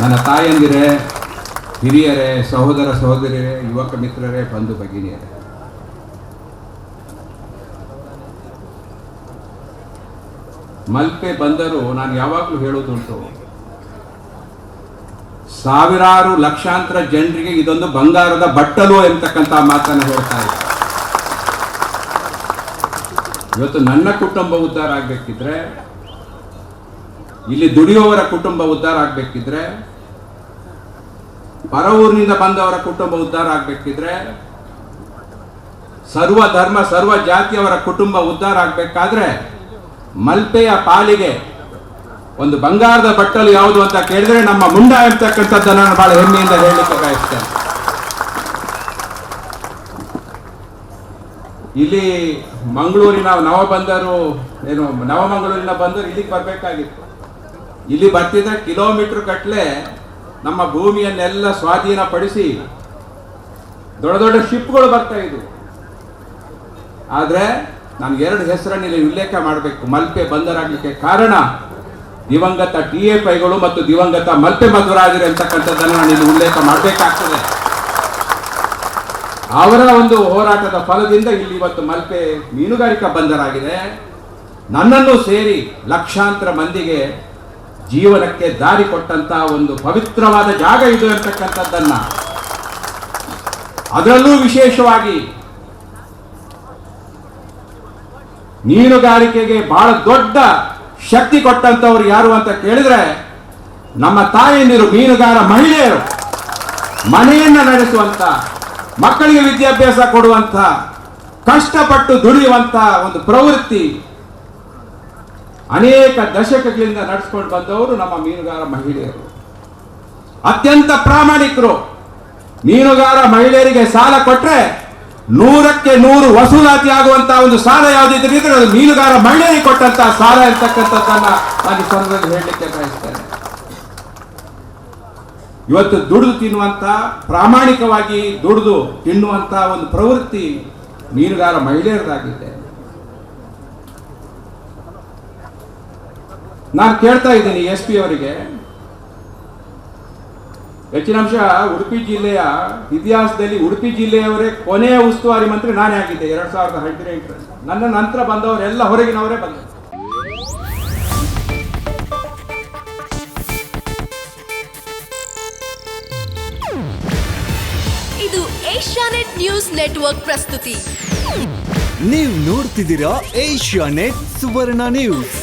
ನನ್ನ ತಾಯಂದಿರೇ, ಹಿರಿಯರೇ, ಸಹೋದರ ಸಹೋದರಿಯರೇ, ಯುವಕ ಮಿತ್ರರೇ, ಬಂಧು ಭಗಿನಿಯರೇ. ಮಲ್ಪೆ ಬಂದರು ನಾನು ಯಾವಾಗಲೂ ಹೇಳೋದುಂಟು ಸಾವಿರಾರು ಲಕ್ಷಾಂತರ ಜನರಿಗೆ ಇದೊಂದು ಬಂಗಾರದ ಬಟ್ಟಲು ಎಂತಕ್ಕಂಥ ಮಾತನ್ನು ಹೇಳ್ತಾ ಇದ್ದೆ. ಇವತ್ತು ನನ್ನ ಕುಟುಂಬ ಉದ್ಧಾರ ಆಗ್ಬೇಕಿದ್ರೆ ಇಲ್ಲಿ ದುಡಿಯುವವರ ಕುಟುಂಬ ಉದ್ಧಾರ ಆಗ್ಬೇಕಿದ್ರೆ ಪರ ಊರಿನಿಂದ ಬಂದವರ ಕುಟುಂಬ ಉದ್ಧಾರ ಆಗ್ಬೇಕಿದ್ರೆ, ಸರ್ವ ಧರ್ಮ, ಸರ್ವ ಜಾತಿಯವರ ಕುಟುಂಬ ಉದ್ಧಾರ ಆಗ್ಬೇಕಾದ್ರೆ ಮಲ್ಪೆಯ ಪಾಲಿಗೆ ಒಂದು ಬಂಗಾರದ ಬಟ್ಟಲು ಯಾವುದು ಅಂತ ಕೇಳಿದ್ರೆ ನಮ್ಮ ಮುಂಡ ಇರ್ತಕ್ಕಂಥದ್ದು ನಾನು ಬಹಳ ಹೆಮ್ಮೆಯಿಂದ ಹೇಳಲಿಕ್ಕೆ ಬಯಸ್ತೇನೆ. ಇಲ್ಲಿ ಮಂಗಳೂರಿನ ನವ ಬಂದರು ಏನು ನವಮಂಗಳೂರಿನ ಬಂದರು ಇಲ್ಲಿಗೆ ಬರಬೇಕಾಗಿತ್ತು. ಇಲ್ಲಿ ಬರ್ತಿದ್ರೆ ಕಿಲೋಮೀಟರ್ ಕಟ್ಲೆ ನಮ್ಮ ಭೂಮಿಯನ್ನೆಲ್ಲ ಸ್ವಾಧೀನಪಡಿಸಿ ದೊಡ್ಡ ದೊಡ್ಡ ಶಿಪ್ಗಳು ಬರ್ತಾ ಇದ್ವು. ಆದರೆ ನಾನು ಎರಡು ಹೆಸರನ್ನು ಇಲ್ಲಿ ಉಲ್ಲೇಖ ಮಾಡಬೇಕು. ಮಲ್ಪೆ ಬಂದರಾಗಲಿಕ್ಕೆ ಕಾರಣ ದಿವಂಗತ ಟಿ ಎ ಪೈಗಳು ಮತ್ತು ದಿವಂಗತ ಮಲ್ಪೆ ಮಧುರಾಜರು ಅಂತಕ್ಕಂಥದ್ದನ್ನು ನಾನು ಇಲ್ಲಿ ಉಲ್ಲೇಖ ಮಾಡಬೇಕಾಗ್ತದೆ. ಅವರ ಒಂದು ಹೋರಾಟದ ಫಲದಿಂದ ಇಲ್ಲಿ ಇವತ್ತು ಮಲ್ಪೆ ಮೀನುಗಾರಿಕಾ ಬಂದರಾಗಿದೆ. ನನ್ನನ್ನು ಸೇರಿ ಲಕ್ಷಾಂತರ ಮಂದಿಗೆ ಜೀವನಕ್ಕೆ ದಾರಿ ಕೊಟ್ಟಂತಹ ಒಂದು ಪವಿತ್ರವಾದ ಜಾಗ ಇದು ಅಂತಕ್ಕಂಥದ್ದನ್ನ. ಅದರಲ್ಲೂ ವಿಶೇಷವಾಗಿ ಮೀನುಗಾರಿಕೆಗೆ ಬಹಳ ದೊಡ್ಡ ಶಕ್ತಿ ಕೊಟ್ಟಂತವ್ರು ಯಾರು ಅಂತ ಕೇಳಿದ್ರೆ ನಮ್ಮ ತಾಯಂದಿರು ಮೀನುಗಾರ ಮಹಿಳೆಯರು. ಮನೆಯನ್ನ ನಡೆಸುವಂತ, ಮಕ್ಕಳಿಗೆ ವಿದ್ಯಾಭ್ಯಾಸ ಕೊಡುವಂತ, ಕಷ್ಟಪಟ್ಟು ದುಡಿಯುವಂತ ಒಂದು ಪ್ರವೃತ್ತಿ ಅನೇಕ ದಶಕಗಳಿಂದ ನಡೆಸ್ಕೊಂಡು ಬಂದವರು ನಮ್ಮ ಮೀನುಗಾರ ಮಹಿಳೆಯರು. ಅತ್ಯಂತ ಪ್ರಾಮಾಣಿಕರು. ಮೀನುಗಾರ ಮಹಿಳೆಯರಿಗೆ ಸಾಲ ಕೊಟ್ರೆ ನೂರಕ್ಕೆ ನೂರು ವಸೂಲಾತಿ ಆಗುವಂತಹ ಒಂದು ಸಾಲ ಯಾವುದಿದ್ರೆ ಮೀನುಗಾರ ಮಹಿಳೆಯರಿಗೆ ಕೊಟ್ಟಂತಹ ಸಾಲ ಇರ್ತಕ್ಕಂಥದ್ದನ್ನ ನಾನು ಸಂದರ್ಭದಲ್ಲಿ ಹೇಳಲಿಕ್ಕೆ ಬಯಸ್ತೇನೆ. ಇವತ್ತು ದುಡಿದು ತಿನ್ನುವಂತ, ಪ್ರಾಮಾಣಿಕವಾಗಿ ದುಡಿದು ತಿನ್ನುವಂತಹ ಒಂದು ಪ್ರವೃತ್ತಿ ಮೀನುಗಾರ ಮಹಿಳೆಯರದಾಗಿದೆ. ನಾನು ಕೇಳ್ತಾ ಇದ್ದೀನಿ ಎಸ್ ಪಿ ಅವರಿಗೆ. ಹೆಚ್ಚಿನ ಅಂಶ ಉಡುಪಿ ಜಿಲ್ಲೆಯ ಇತಿಹಾಸದಲ್ಲಿ ಉಡುಪಿ ಜಿಲ್ಲೆಯವರೇ ಕೊನೆಯ ಉಸ್ತುವಾರಿ ಮಂತ್ರಿ ನಾನೇ ಆಗಿದ್ದೆ ಎರಡ್ ಸಾವಿರದ ಹದಿನೆಂಟರಲ್ಲಿ. ನನ್ನ ನಂತರ ಬಂದವರೆಲ್ಲ ಹೊರಗಿನವರೇ ಬಂದರು. ಇದು ಏಷ್ಯಾನೆಟ್ ನ್ಯೂಸ್ ನೆಟ್ವರ್ಕ್ ಪ್ರಸ್ತುತಿ. ನೀವು ನೋಡ್ತಿದ್ದೀರಾ ಏಷ್ಯಾ ನೆಟ್ ಸುವರ್ಣ ನ್ಯೂಸ್.